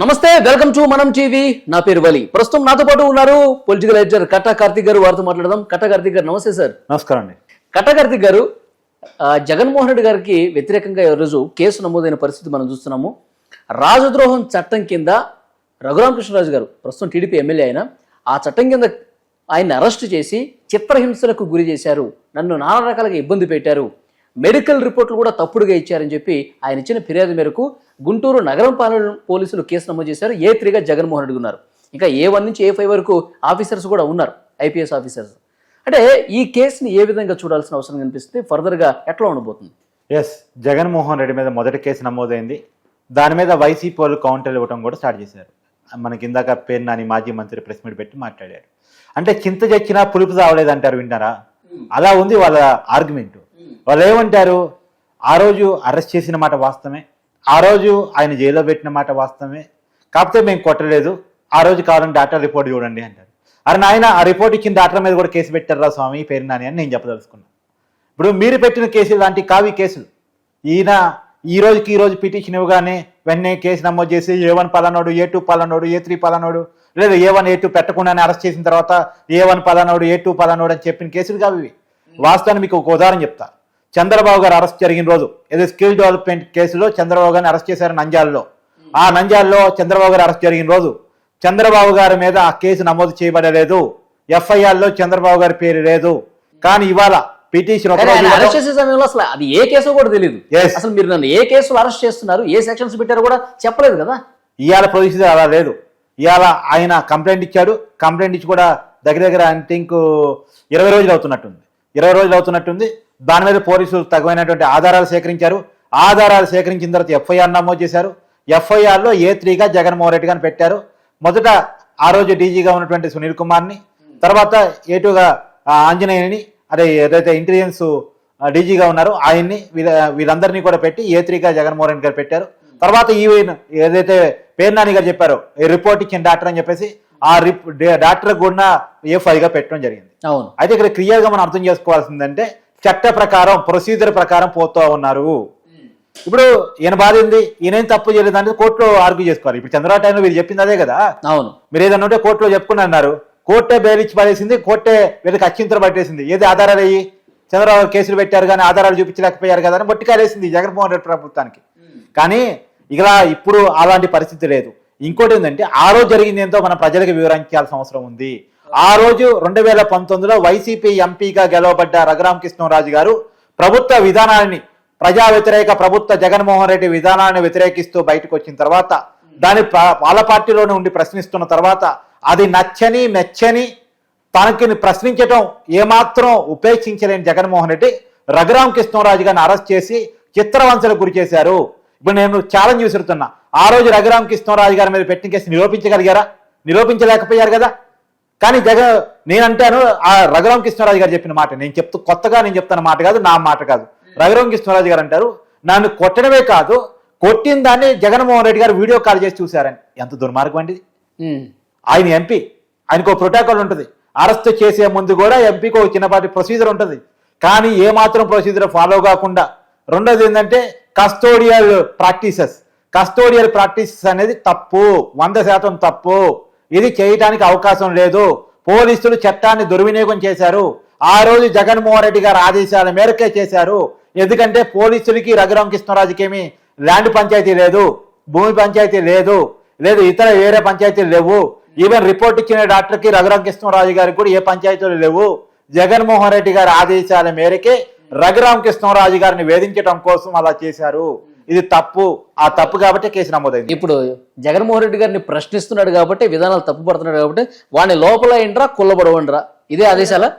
నమస్తే welcome to మనం TV. నా పేరు వలి. ప్రస్తుతం నాతో పాటు ఉన్నారు పొలిటికల్ ఎడిటర్ కట్టా కార్తిక్ గారు. వారితో మాట్లాడదాం. కట్టా కార్తిక్ గారు నమస్తే సార్. నమస్కారం అండి. కట్టా కార్తిక్ గారు జగన్మోహన్ రెడ్డి గారికి వ్యతిరేకంగా ఈరోజు కేసు నమోదైన పరిస్థితి మనం చూస్తున్నాము. రాజద్రోహం చట్టం కింద రఘురామకృష్ణరాజు గారు ప్రస్తుతం టీడీపీ ఎమ్మెల్యే అయిన ఆ చట్టం కింద ఆయన్ని అరెస్ట్ చేసి చిత్రహింసలకు గురి చేశారు. నన్ను నానా రకాలుగా ఇబ్బంది పెట్టారు. మెడికల్ రిపోర్ట్లు కూడా తప్పుడుగా ఇచ్చారని చెప్పి ఆయన ఇచ్చిన ఫిర్యాదు మేరకు గుంటూరు నగరం పాలన పోలీసులు కేసు నమోదు చేశారు. ఏ త్రీగా జగన్మోహన్ రెడ్డి ఉన్నారు. ఇంకా ఏ వన్ నుంచి ఏ ఫైవ్ వరకు ఆఫీసర్స్ కూడా ఉన్నారు ఐపీఎస్ ఆఫీసర్స్. అంటే ఈ కేసుని ఏ విధంగా చూడాల్సిన అవసరం కనిపిస్తుంది? ఫర్దర్గా ఎట్లా ఉండబోతుంది? ఎస్ జగన్మోహన్ రెడ్డి మీద మొదటి కేసు నమోదైంది. దాని మీద వైసీపీ వాళ్ళు కౌంటర్లు ఇవ్వడం కూడా స్టార్ట్ చేశారు. మనకి ఇందాక పేరు నాని మాజీ మంత్రి ప్రెస్ మీట్ పెట్టి మాట్లాడారు. అంటే చింత చచ్చినా పులుపు చావలేదు అంటారు వింటారా అలా ఉంది వాళ్ళ ఆర్గ్యుమెంట్. వాళ్ళు ఏమంటారు ఆ రోజు అరెస్ట్ చేసిన మాట వాస్తవమే. ఆ రోజు ఆయన జైల్లో పెట్టిన మాట వాస్తవమే. కాకపోతే మేము కొట్టలేదు. ఆ రోజు కావాలని డాక్టర్ రిపోర్ట్ చూడండి అంటారు. అరే నాయన ఆ రిపోర్ట్ ఇచ్చిన డాక్టర్ మీద కూడా కేసు పెట్టారా స్వామి? పేరు నాని అని నేను చెప్పదలుచుకున్నాను ఇప్పుడు మీరు పెట్టిన కేసులు లాంటి కావి కేసులు. ఈయన ఈ రోజుకి ఈ రోజు పిటిషన్ ఇవ్వగానే వెంటనే కేసు నమోదు చేసి ఏ వన్ పలానోడు ఏ టూ పలానోడు ఏ త్రీ పలానోడు లేదా ఏ వన్ ఏ టూ పెట్టకుండానే అరెస్ట్ చేసిన తర్వాత ఏ వన్ పలానోడు ఏ టూ పలానోడు అని చెప్పిన కేసులు కావు ఇవి. వాస్తవాన్ని మీకు ఒక ఉదాహరణ చెప్తా. చంద్రబాబు గారు అరెస్ట్ జరిగిన రోజు ఏదో స్కిల్ డెవలప్మెంట్ కేసులో చంద్రబాబు గారిని అరెస్ట్ చేశారు నంజాల్లో ఆ నంజాల్లో చంద్రబాబు గారు అరెస్ట్ జరిగిన రోజు చంద్రబాబు గారి మీద ఆ కేసు నమోదు చేయబడలేదు. ఎఫ్ఐఆర్లో చంద్రబాబు గారి పేరు లేదు. కానీ ఇవాళ పిటిషన్ అరెస్ట్ చేసే సమయంలో అసలు అది ఏ కేసో కూడా తెలియదు. అసలు మీరు నన్ను ఏ కేసులో అరెస్ట్ చేస్తున్నారు ఏ సెక్షన్స్ పెట్టారో కూడా చెప్పలేదు కదా. ఇవాళ ప్రొసీజర్ అలా లేదు. ఇవాళ ఆయన కంప్లైంట్ ఇచ్చాడు. కంప్లైంట్ ఇచ్చి కూడా దగ్గర దగ్గర ఐ థింక్ ఇరవై రోజులు అవుతున్నట్టుంది. ఇరవై రోజులు అవుతున్నట్టుంది. దాని మీద పోలీసులు తగినటువంటి ఆధారాలు సేకరించారు. ఆధారాలు సేకరించిన తర్వాత ఎఫ్ఐఆర్ నమోదు చేశారు. ఎఫ్ఐఆర్లో ఏ త్రీగా జగన్మోహన్ రెడ్డి గారిని పెట్టారు. మొదట ఆ రోజు డీజీగా ఉన్నటువంటి సునీల్ కుమార్ని తర్వాత ఏటుగా ఆంజనేయుని అదే ఏదైతే ఇంటెలిజెన్స్ డీజీగా ఉన్నారో ఆయన్ని వీళ్ళ వీళ్ళందరినీ కూడా పెట్టి ఏ త్రీగా జగన్మోహన్ రెడ్డి గారు పెట్టారు. తర్వాత ఈవెన్ ఏదైతే పేర్నాని గారు చెప్పారో ఈ రిపోర్ట్ ఇచ్చిన డాక్టర్ అని చెప్పేసి ఆ రిప్ డాక్టర్ కూడా ఏ ఫైవ్గా పెట్టడం జరిగింది. అవును. అయితే ఇక్కడ క్లియర్గా మనం అర్థం చేసుకోవాల్సిందంటే చట్ట ప్రకారం ప్రొసీజర్ ప్రకారం పోతూ ఉన్నారు. ఇప్పుడు ఈయన బాధ ఏంది? ఈయనేం తప్పు చేయలేదు అంటే కోర్టులో ఆర్గ్యూ చేసుకోవాలి. ఇప్పుడు చంద్రబాబు టైంలో మీరు చెప్పింది అదే కదా? అవును. మీరు ఏదన్నా ఉంటే కోర్టులో చెప్పుకుని అన్నారు. కోర్టే బెయిల్ ఇచ్చి పడేసింది కోర్టే వీళ్ళకి అచ్చింతలు పట్టేసింది. ఏది ఆధారాలు అయ్యి? చంద్రబాబు కేసులు పెట్టారు కానీ ఆధారాలు చూపించలేకపోయారు కదా అని బొట్టికాలేసింది జగన్మోహన్ రెడ్డి ప్రభుత్వానికి. కానీ ఇలా ఇప్పుడు అలాంటి పరిస్థితి లేదు. ఇంకోటి ఏంటంటే ఆ రోజు జరిగింది ఏంటో మన ప్రజలకు వివరించాల్సిన అవసరం ఉంది. ఆ రోజు రెండు వేల పంతొమ్మిదిలో వైసీపీ ఎంపీగా గెలవబడ్డ రఘురామ కృష్ణరాజు గారు ప్రభుత్వ విధానాన్ని ప్రజా వ్యతిరేక ప్రభుత్వ జగన్మోహన్ రెడ్డి విధానాన్ని వ్యతిరేకిస్తూ బయటకు వచ్చిన తర్వాత దాని ప- వాళ్ళ పార్టీలోనే ఉండి ప్రశ్నిస్తున్న తర్వాత అది నచ్చని మెచ్చని తనకి ప్రశ్నించటం ఏమాత్రం ఉపేక్షించలేని జగన్మోహన్ రెడ్డి రఘురామ కృష్ణరాజు గారిని అరెస్ట్ చేసి చిత్రవంశలకు గురి చేశారు. ఇప్పుడు నేను ఛాలెంజ్ విసురుతున్నా. ఆ రోజు రఘురామ కృష్ణరాజు గారి మీద పెట్టిన కేసు నిరూపించగలిగారా? నిరూపించలేకపోయారు కదా. కానీ జగన్ నేను అంటాను ఆ రఘురామ కృష్ణరాజు గారు చెప్పిన మాట నేను చెప్తూ కొత్తగా నేను చెప్తున్న మాట కాదు నా మాట కాదు. రఘురామ కృష్ణరాజు గారు అంటారు నన్ను కొట్టడమే కాదు కొట్టిన దాన్ని జగన్మోహన్ రెడ్డి గారు వీడియో కాల్ చేసి చూశారని. ఎంత దుర్మార్గం అండి. ఆయన ఎంపీ ఆయనకు ఒక ప్రోటోకాల్ ఉంటుంది. అరెస్ట్ చేసే ముందు కూడా ఎంపీకి ఒక చిన్నపాటి ప్రొసీజర్ ఉంటుంది. కానీ ఏ మాత్రం ప్రొసీజర్ ఫాలో కాకుండా రెండోది ఏంటంటే కస్టోడియల్ ప్రాక్టీసెస్. కస్టోడియల్ ప్రాక్టీసెస్ అనేది తప్పు వంద శాతం తప్పు. ఇది చేయటానికి అవకాశం లేదు. పోలీసులు చట్టాన్ని దుర్వినియోగం చేశారు. ఆ రోజు జగన్మోహన్ రెడ్డి గారి ఆదేశాల మేరకే చేశారు. ఎందుకంటే పోలీసులకి రఘురామ కృష్ణరాజుకి ల్యాండ్ పంచాయతీ లేదు భూమి పంచాయతీ లేదు లేదు ఇతర వేరే పంచాయతీలు లేవు. ఈవెన్ రిపోర్ట్ ఇచ్చిన డాక్టర్కి రఘురామ కృష్ణరాజు గారికి కూడా ఏ పంచాయతీలు లేవు. జగన్మోహన్ రెడ్డి గారి ఆదేశాల మేరకే రఘురామ కృష్ణరాజు గారిని వేధించడం కోసం అలా చేశారు. ఇది తప్పు ఆ తప్పు కాబట్టి కేసు నమోదైంది. ఇప్పుడు జగన్మోహన్ రెడ్డి గారిని ప్రశ్నిస్తున్నాడు కాబట్టి విధానాలు తప్పుపడుతున్నాడు కాబట్టి వాడిని లోపల ఏంట్రా కుల్లబడవండ్రా ఇదే ఆదేశాలా?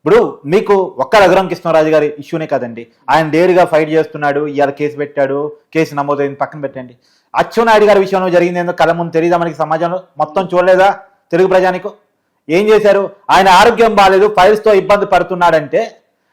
ఇప్పుడు మీకు ఒక్క రఘురామ కృష్ణరాజు గారి ఇష్యూనే కదండి. ఆయన డేరుగా ఫైట్ చేస్తున్నాడు ఇవాళ కేసు పెట్టాడు కేసు నమోదైంది పక్కన పెట్టండి. అచ్చెన్నాయుడు గారి విషయంలో జరిగింది ఏందో కళ్ళ ముందు తెలియదా మనకి సమాజంలో? మొత్తం చూడలేదా తెలుగు ప్రజానికు? ఏం చేశారు? ఆయన ఆరోగ్యం బాగాలేదు ఫైల్స్తో ఇబ్బంది పడుతున్నాడంటే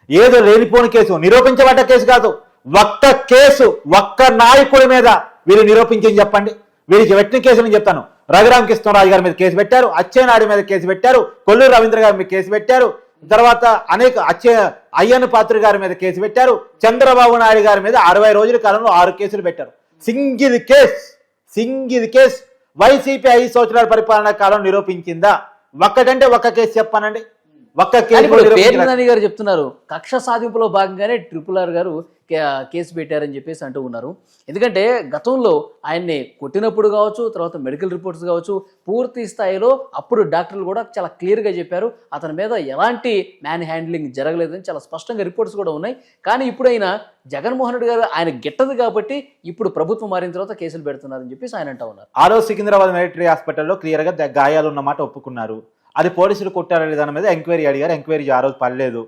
ఏదో లేనిపోని కేసు నిరూపించబడ్డ కేసు కాదు. ఒక్క కేసు ఒక్క నాయకుడి మీద వీరు నిరూపించని చెప్పండి. వీరికి పెట్టిన కేసు నేను చెప్తాను. రఘురామ కృష్ణరాజు గారి మీద కేసు పెట్టారు అచ్చెన్నాయుడు మీద కేసు పెట్టారు కొల్లూరు రవీంద్ర గారి మీద కేసు పెట్టారు తర్వాత అనేక అచ్చే అయ్యన్న పాత్రి గారి మీద కేసు పెట్టారు చంద్రబాబు నాయుడు గారి మీద అరవై రోజుల కాలంలో ఆరు కేసులు పెట్టారు. Single case single case. YCP ఐదు సంవత్సరాల పరిపాలనా కాలం నిరూపించిందా? ఒక్కటంటే ఒక్క కేసు చెప్పానండి. ఒక్క గారు చెప్తున్నారు. కక్ష సాధింపులో భాగంగానే ట్రిపుల్ ఆర్ గారు కేసు పెట్టారని చెప్పేసి అంటూ ఉన్నారు. ఎందుకంటే గతంలో ఆయన్ని కొట్టినప్పుడు కావచ్చు తర్వాత మెడికల్ రిపోర్ట్స్ కావచ్చు పూర్తి స్థాయిలో అప్పుడు డాక్టర్లు కూడా చాలా క్లియర్గా చెప్పారు. అతని మీద ఎలాంటి మ్యాన్ హ్యాండ్లింగ్ జరగలేదని చాలా స్పష్టంగా రిపోర్ట్స్ కూడా ఉన్నాయి. కానీ ఇప్పుడైనా జగన్మోహన్ రెడ్డి గారు ఆయన గిట్టదు కాబట్టి ఇప్పుడు ప్రభుత్వం మారిన తర్వాత కేసులు పెడుతున్నారని చెప్పేసి ఆయన అంటా ఉన్నారు. ఆ రోజు సికింద్రాబాద్ మిలిటరీ హాస్పిటల్లో క్లియర్గా గాయాలు ఉన్నమాట ఒప్పుకున్నారు. అది పోలీసులు కొట్టారా లేదా మీద ఎంక్వైరీ అడిగారు. ఎంక్వైరీ ఆ రోజు పడలేదు.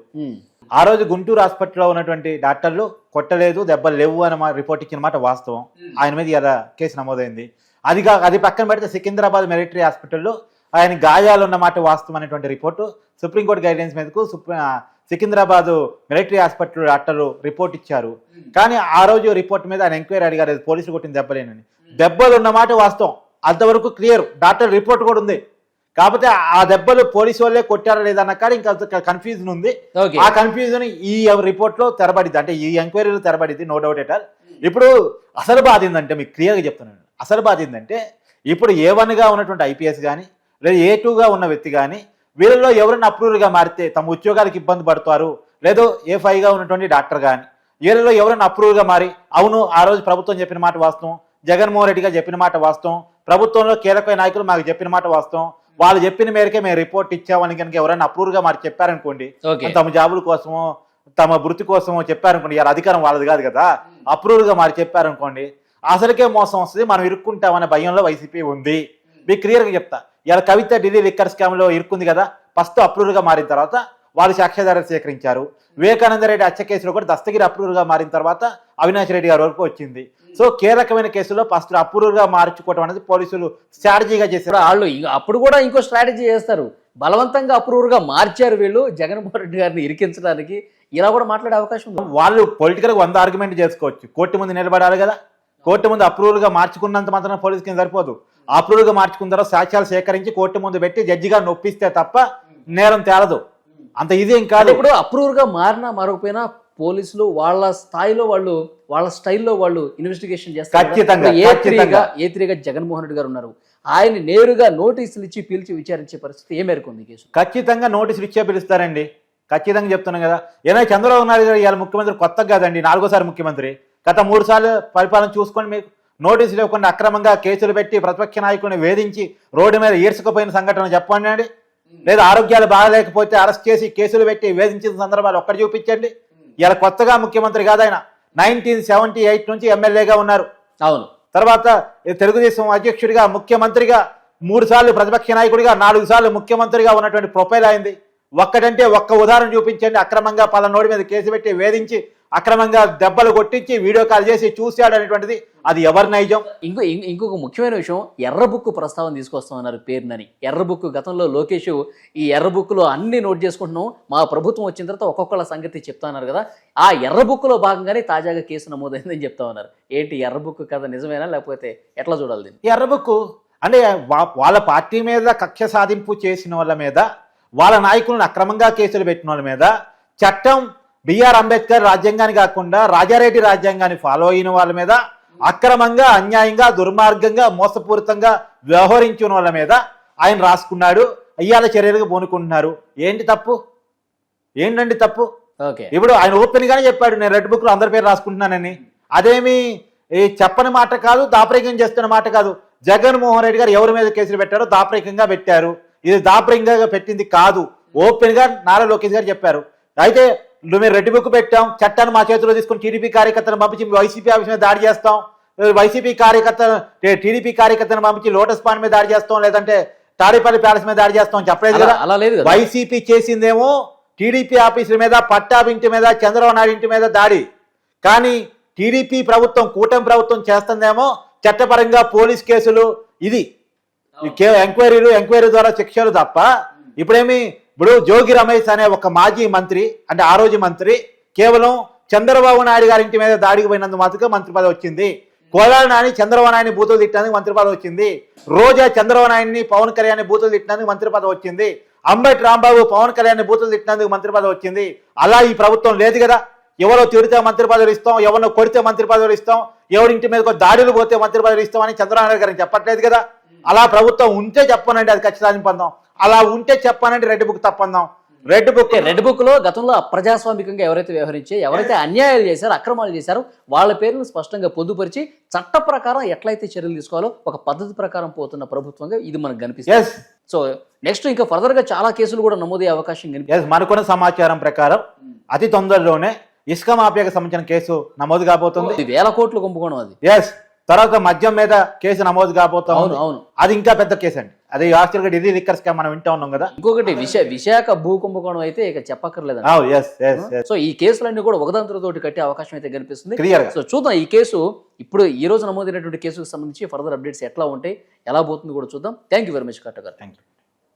ఆ రోజు గుంటూరు హాస్పిటల్లో ఉన్నటువంటి డాక్టర్లు కొట్టలేదు దెబ్బలు లేవు అని రిపోర్ట్ ఇచ్చిన మాట వాస్తవం. ఆయన మీద ఇలా కేసు నమోదైంది. అది అది పక్కన పెడితే సికింద్రాబాద్ మిలిటరీ హాస్పిటల్లో ఆయన గాయాలు ఉన్నమాట వాస్తవం అనేటువంటి రిపోర్టు సుప్రీంకోర్టు గైడెన్స్ మీదకు సుప్రీం సికింద్రాబాద్ మిలిటరీ హాస్పిటల్ డాక్టర్లు రిపోర్ట్ ఇచ్చారు. కానీ ఆ రోజు రిపోర్ట్ మీద ఆయన ఎంక్వైరీ అడిగారు పోలీసులు కొట్టిన దెబ్బలేనని. దెబ్బలు ఉన్నమాట వాస్తవం. అంతవరకు క్లియర్. డాక్టర్ రిపోర్ట్ కూడా ఉంది. కాకపోతే ఆ దెబ్బలు పోలీసు వాళ్ళే కొట్టారా లేదా అన్న కాడ ఇంకా కన్ఫ్యూజన్ ఉంది. ఆ కన్ఫ్యూజన్ ఈ రిపోర్ట్లో తెరబడింది. అంటే ఈ ఎంక్వైరీలో తెరబడింది నో డౌట్ ఎట్ ఆల్ ఇప్పుడు అసలు బాధ ఏంటంటే మీకు క్లియర్గా చెప్తున్నాను అసలు బాధ ఏంటంటే ఇప్పుడు ఏ గా ఉన్నటువంటి ఐపీఎస్ కానీ లేదా ఏ గా ఉన్న వ్యక్తి కానీ వీళ్ళలో ఎవరైనా అప్రూవర్గా మారితే తమ ఉద్యోగాలకు ఇబ్బంది పడతారు లేదో ఏ గా ఉన్నటువంటి డాక్టర్ కానీ వీళ్ళలో ఎవరైనా అప్రూవ్గా మారి అవును ఆ రోజు ప్రభుత్వం చెప్పిన మాట వాస్తవం జగన్మోహన్ రెడ్డి గారు చెప్పిన మాట వాస్తవం ప్రభుత్వంలో కీలకమైన నాయకులు మాకు చెప్పిన మాట వాస్తవం వాళ్ళు చెప్పిన మేరకే మేము రిపోర్ట్ ఇచ్చామని కనుక ఎవరైనా అప్రూవ్గా మారి చెప్పారనుకోండి తమ జాబుల కోసమో తమ వృత్తి కోసమో చెప్పారనుకోండి ఇలా అధికారం వాళ్ళది కాదు కదా అప్రూవల్గా మారి చెప్పారనుకోండి అసలుకే మోసం వస్తుంది మనం ఇరుక్కుంటామనే భయంలో వైసీపీ ఉంది. మీకు క్లియర్గా చెప్తా. ఇలా కవిత ఢిల్లీ లిక్కర్ స్కామ్లో ఇరుక్కుంది కదా ఫస్ట్ అప్రూవల్గా మారిన తర్వాత వాళ్ళు సాక్ష్యాధారాలు సేకరించారు. వివేకానంద రెడ్డి హత్య కేసులో కూడా దస్తగిరి అప్రూవల్గా మారిన తర్వాత అవినాష్ రెడ్డి గారి వరకు వచ్చింది. సో కీలకమైన కేసులో ఫస్ట్ అప్రూవల్గా మార్చుకోవడం అనేది పోలీసులు స్ట్రాటజీగా చేశారు. వాళ్ళు అప్పుడు కూడా ఇంకో స్ట్రాటజీ చేస్తారు. బలవంతంగా అప్రూవర్గా మార్చారు వీళ్ళు. జగన్మోహన్ రెడ్డి గారిని ఇరికించడానికి ఇలా కూడా మాట్లాడే అవకాశం ఉంది. వాళ్ళు పొలిటికల్గా వంద ఆర్గ్యుమెంట్ చేసుకోవచ్చు. కోర్టు ముందు నిలబడాలి కదా. కోర్టు ముందు అప్రూవల్గా మార్చుకున్నంత మాత్రం పోలీస్ కింద సరిపోదు. అప్రూవల్గా మార్చుకున్న తర్వాత సాక్ష్యాలు సేకరించి కోర్టు ముందు పెట్టి జడ్జిగా నొప్పిస్తే తప్ప నేరం తేలదు. అంత ఇది కాదు. ఇప్పుడు అప్రూవర్గా మారినా మరొకపోయినా పోలీసులు వాళ్ళ స్థాయిలో వాళ్ళు వాళ్ళ స్టైల్లో వాళ్ళు ఇన్వెస్టిగేషన్ చేస్తారు ఏ త్రీగా ఖచ్చితంగా. ఏ త్రీగా జగన్మోహన్ రెడ్డి గారు ఉన్నారు. ఆయన నేరుగా నోటీసులు ఇచ్చి పిలిచి విచారించే పరిస్థితి ఏ మేరకు ఉంది కేసు? ఖచ్చితంగా నోటీసులు ఇచ్చే పిలుస్తారండి. ఖచ్చితంగా చెప్తున్నాం కదా. ఏదైనా చంద్రబాబు నాయుడు గారు ఇవాళ ముఖ్యమంత్రి కొత్త కాదండి నాలుగోసారి ముఖ్యమంత్రి. గత మూడు సార్లు పరిపాలన చూసుకొని మీకు నోటీసులు ఇవ్వకుండా అక్రమంగా కేసులు పెట్టి ప్రతిపక్ష నాయకుడిని వేధించి రోడ్డు మీద ఈడ్చుకుపోయిన సంఘటన చెప్పండి అండి. లేదా ఆరోగ్యాలు బాగలేకపోతే అరెస్ట్ చేసి కేసులు పెట్టి వేధించిన సందర్భాలు ఒక్కటి చూపించండి. ఇలా కొత్తగా ముఖ్యమంత్రి కాదు ఆయన. నైన్టీన్ సెవెంటీ ఎయిట్ నుంచి ఎమ్మెల్యేగా ఉన్నారు. అవును. తర్వాత తెలుగుదేశం అధ్యక్షుడిగా ముఖ్యమంత్రిగా మూడు సార్లు ప్రతిపక్ష నాయకుడిగా నాలుగు సార్లు ముఖ్యమంత్రిగా ఉన్నటువంటి ప్రొఫైల్ అయింది ఒక్కటంటే ఒక్క ఉదాహరణ చూపించండి. అక్రమంగా పలానోడి మీద కేసు పెట్టి వేధించి అక్రమంగా దెబ్బలు కొట్టించి వీడియో కాల్ చేసి చూశాడు అనేటువంటిది అది ఎవరి నైజం? ఇంకో ఇంకొక ముఖ్యమైన విషయం ఎర్ర బుక్ ప్రస్తావన తీసుకొస్తామన్నారు పేరునని ఎర్ర బుక్ గతంలో లోకేష్ ఈ ఎర్ర బుక్లో అన్ని నోట్ చేసుకుంటున్నాం. మా ప్రభుత్వం వచ్చిన తర్వాత ఒక్కొక్కళ్ళ సంగతి చెప్తా ఉన్నారు కదా. ఆ ఎర్ర బుక్లో భాగంగానే తాజాగా కేసు నమోదైందని చెప్తా ఉన్నారు ఏంటి ఎర్ర బుక్ కథ నిజమేనా లేకపోతే ఎట్లా చూడాలి దీన్ని? ఈ ఎర్రబుక్కు అంటే వాళ్ళ పార్టీ మీద కక్ష సాధింపు చేసిన వాళ్ళ మీద వాళ్ళ నాయకులను అక్రమంగా కేసులు పెట్టిన వాళ్ళ మీద చట్టం బిఆర్ అంబేద్కర్ రాజ్యాంగాన్ని కాకుండా రాజారెడ్డి రాజ్యాంగాన్ని ఫాలో అయిన వాళ్ళ మీద అక్రమంగా అన్యాయంగా దుర్మార్గంగా మోసపూరితంగా వ్యవహరించిన వాళ్ళ మీద ఆయన రాసుకున్నాడు అయ్యాల చర్యలకు పూనుకుంటున్నారు. ఏంటి తప్పు? ఏంటండి తప్పు? ఓకే. ఇప్పుడు ఆయన ఓపెన్ గానే చెప్పాడు నేను రెడ్ బుక్లో అందరి పేరు రాసుకుంటున్నానని. అదేమి చెప్పని మాట కాదు దాపరికం చేస్తున్న మాట కాదు. జగన్మోహన్ రెడ్డి గారు ఎవరి మీద కేసులు పెట్టారో దాపరికంగా పెట్టారు. ఇది దాపరికంగా పెట్టింది కాదు. ఓపెన్గా నారా లోకేష్ గారు చెప్పారు. అయితే మేము రెడ్ బుక్ పెట్టాం చట్టాన్ని మా చేతిలో తీసుకుని టీడీపీ కార్యకర్తలను పంపించి వైసీపీ ఆఫీస్ మీద దాడి చేస్తాం. వైసీపీ కార్యకర్త టీడీపీ కార్యకర్తలను పంపించి లోటస్ పాండ్ మీద దాడి చేస్తాం లేదంటే తాడేపల్లి ప్యాలెస్ మీద దాడి చేస్తాం చెప్పలేదు కదా? అలా లేదు వైసీపీ చేసిందేమో టీడీపీ ఆఫీసుల మీద పట్టాభి ఇంటి మీద చంద్రబాబు నాయుడు ఇంటి మీద దాడి. కానీ టీడీపీ ప్రభుత్వం కూటమి ప్రభుత్వం చేస్తుందేమో చట్టపరంగా పోలీస్ కేసులు ఇది. ఎంక్వైరీలు ఎంక్వైరీ ద్వారా శిక్షలు తప్ప ఇప్పుడేమి ఇప్పుడు జోగి రమేష్ అనే ఒక మాజీ మంత్రి అంటే ఆ రోజు మంత్రి కేవలం చంద్రబాబు నాయుడు గారి ఇంటి మీద దాడికి పోయినందుకు మాత్రమే మంత్రి పదవి వచ్చింది. కోదాడు నాని చంద్రబాబు నాయుడిని బూతులు తిట్టినందుకు మంత్రి పదవి వచ్చింది. రోజా చంద్రబాబు నాయుడిని పవన్ కళ్యాణ్ బూతులు తిట్టినందుకు మంత్రి పదవి వచ్చింది. అంబటి రాంబాబు పవన్ కళ్యాణ్ బూతులు తిట్టినందుకు మంత్రి పదవి వచ్చింది. అలా ఈ ప్రభుత్వం లేదు కదా. ఎవరో తిడితే మంత్రి పదవులు ఇస్తాం ఎవరినో కొడితే మంత్రి పదవులు ఇస్తాం ఎవరింటి మీద దాడులు పోతే మంత్రి పదవులు ఇస్తాం అని చంద్రబాబు నాయుడు గారిని చెప్పట్లేదు కదా. అలా ప్రభుత్వం ఉంటే చెప్పనండి అది ఖచ్చితంగా పొందాం అలా ఉంటే చెప్పనండి రెడ్ బుక్ తప్పందాం. రెడ్ బుక్ రెడ్ బుక్లో గతంలో అప్రజాస్వామికంగా ఎవరైతే వ్యవహరించి ఎవరైతే అన్యాయాలు చేశారో అక్రమాలు చేశారో వాళ్ళ పేర్లను స్పష్టంగా పొందుపరిచి చట్ట ప్రకారం ఎట్లయితే చర్యలు తీసుకోవాలో ఒక పద్ధతి ప్రకారం పోతున్న ప్రభుత్వంగా ఇది మనకు కనిపిస్తుంది. సో నెక్స్ట్ ఇంకా ఫర్దర్గా చాలా కేసులు కూడా నమోదయ్యే అవకాశం కనిపిస్తుంది మనకున్న సమాచారం ప్రకారం అతి తొందరలోనే ఇసుక మాఫియాకి సంబంధించిన కేసు నమోదు కాబోతుంది. వేల కోట్లు కుంభకోణం అది. ఎస్ తర్వాత మద్యం మీద కేసు నమోదు కాబోతుంది అవును అవును. అది ఇంకా పెద్ద కేసు అండి. అది యాక్చువల్గా డిజీ లిక్కర్ స్కామ్ మనం వింటూ ఉన్నాం కదా. ఇంకొకటి విశ విశాఖ భూ కుంభకోణం అయితే ఇక చెప్పక్కర్లేదు ఎస్ సో ఈ కేసులన్నీ కూడా ఒకదాంతరతోటి కట్టే అవకాశం అయితే కనిపిస్తుంది క్లియర్గా. సో చూద్దాం ఈ కేసు ఇప్పుడు ఈ రోజు నమోదైనటువంటి కేసుకు సంబంధించి ఫర్దర్ అప్డేట్స్ ఎట్లా ఉంటాయి ఎలా పోతుంది కూడా చూద్దాం. థ్యాంక్ యూ వెరీ మచ్ కట్ట గారు. Thank you